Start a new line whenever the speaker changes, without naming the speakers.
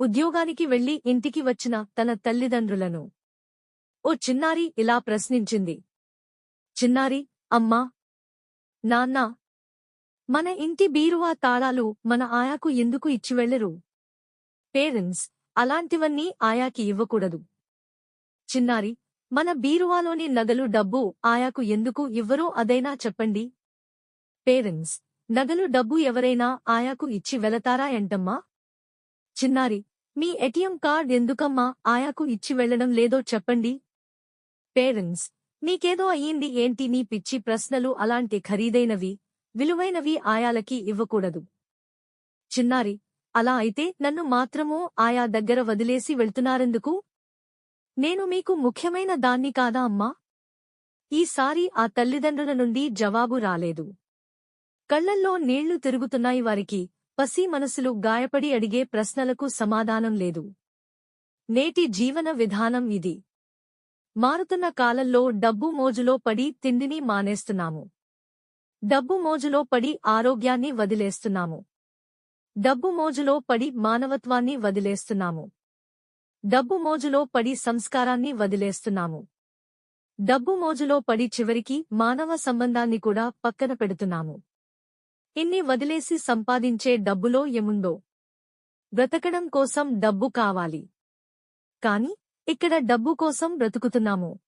ఉద్యోగానికి వెళ్ళి ఇంటికి వచ్చిన తన తల్లిదండ్రులను. ఓ చిన్నారి ఇలా ప్రశ్నించింది. చిన్నారి అమ్మా! నాన్నా! మన ఇంటి బీరువా తాళాలు మన ఆయాకు ఎందుకు ఇచ్చివెళ్ళరు పేరెంట్స్ అలాంటివన్నీ ఆయాకి ఇవ్వకూడదు. చిన్నారి మన బీరువాలోని నగలు డబ్బు ఆయాకు ఎందుకు ఇవ్వరో అదైనా చెప్పండి. పేరెంట్స్ నగలు డబ్బు ఎవరైనా ఆయాకు ఇచ్చి వెళతారా ఎంటమ్మా చిన్నారి మీ ఏటీఎం కార్డ్ ఎందుకమ్మా ఆయాకు ఇచ్చి వెళ్ళడం లేదో చెప్పండి. పేరెంట్స్ నీకేదో అయ్యింది ఏంటి నీ పిచ్చి ప్రశ్నలు అలాంటి ఖరీదైనవి విలువైనవి ఆయాలకి ఇవ్వకూడదు. చిన్నారి అలా అయితే నన్ను మాత్రమూ ఆయా దగ్గర వదిలేసి వెళ్తున్నారెందుకు? నేను మీకు ముఖ్యమైన దాన్ని కాదా అమ్మా? ఈసారి ఆ తల్లిదండ్రుల నుండి జవాబు రాలేదు. కళ్ళల్లో నీళ్ళు తిరుగుతున్నాయి వారికి పసి మనసులు గాయపడి అడిగే ప్రశ్నలకు సమాధానం లేదు. నేటి జీవన విధానం ఇది. మారుతున్న కాలంలో డబ్బు మోజులో పడి తిండిని మానేస్తున్నాము. డబ్బు మోజులో పడి ఆరోగ్యాన్ని వదిలేస్తున్నాము. డబ్బు మోజులో పడి మానవత్వాన్ని వదిలేస్తున్నాము. డబ్బు మోజులో పడి సంస్కారాన్ని వదిలేస్తున్నాము. డబ్బు మోజులో పడి చివరికి మానవ సంబంధాన్ని కూడా పక్కన పెడుతున్నాము. ఇన్ని వదిలేసి సంపాదించే డబ్బులో ఏముందో. బ్రతకడం కోసం డబ్బు కావాలి. కాని ఇక్కడ డబ్బు కోసం బ్రతుకుతున్నాము.